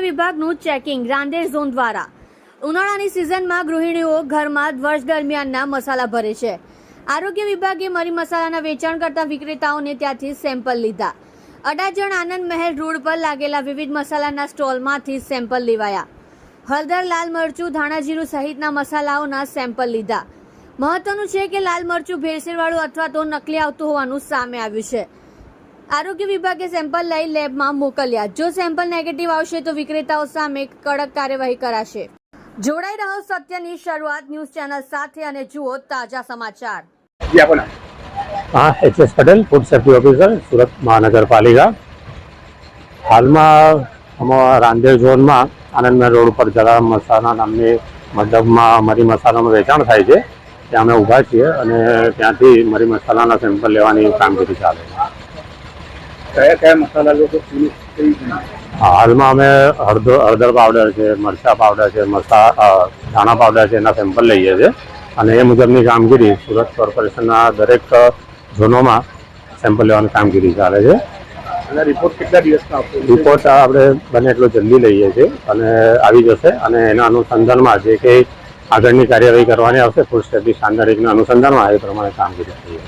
વિભાગનું checking Rander zone દ્વારા. ઉનાળાની સિઝનમાં ગૃહિણીઓ ઘરમાં વર્ષ દરમિયાનના મસાલા ભરે છે. આરોગ્ય વિભાગે મરી મસાલાના વેચાણ કરતા વિક્રેતાઓને ત્યાંથી સેમ્પલ લીધા. અડાજણ આનંદ મહેલ રોડ પર લાગેલા વિવિધ મસાલાના સ્ટોલમાંથી સેમ્પલ લેવાયા. હળદર, લાલ મરચું, ધાણા જીરું સહિતના મસાલાઓના સેમ્પલ લીધા. મહત્વનું છે કે લાલ મરચું ભેળસેળવાળું અથવા તો નકલી આવતું હોવાનું સામે આવ્યું છે. આરોગ્ય વિભાગે સેમ્પલ લઈ લેબમાં મોકલ્યા. જો સેમ્પલ નેગેટિવ આવશે તો વિક્રેતાઓ સામે કડક કાર્યવાહી કરાશે. જોડાઈ રહો સત્યની શરૂઆત ન્યૂઝ ચેનલ સાથે અને જુઓ તાજા સમાચાર. હા H S Patel food safety officer Surat મહાનગરપાલિકા. હાલમાં અમારા રાંદેર ઝોનમાં આનંદમય રોડ ઉપર જરા મસાલા નામની મંડપમાં મરી મસાલાનું વેચાણ થાય છે. ત્યાં અમે ઊભા છીએ અને ત્યાંથી મરી મસાલાના સેમ્પલ લેવાની કામગીરી ચાલે છે. કયા કયા મસાલા લોકો હાલમાં અમે હળદર હળદર પાવડર છે મરચા પાવડર છે મરચા ધાણા પાવડર છે એના સેમ્પલ લઈએ છીએ. અને એ મુજબની કામગીરી સુરત કોર્પોરેશનના દરેક ઝોનોમાં સેમ્પલ લેવાની કામગીરી ચાલે છે. અને રિપોર્ટ કેટલા દિવસમાં આપશો રિપોર્ટ આપણે બને એટલો જલ્દી લઈએ છીએ અને આવી જશે. અને એના અનુસંધાનમાં જે કંઈ આગળની કાર્યવાહી કરવાની આવશે ફૂડ સેફ્ટી સ્ટાન્ડર્ડના અનુસંધાનમાં એ પ્રમાણે કામગીરી થઈએ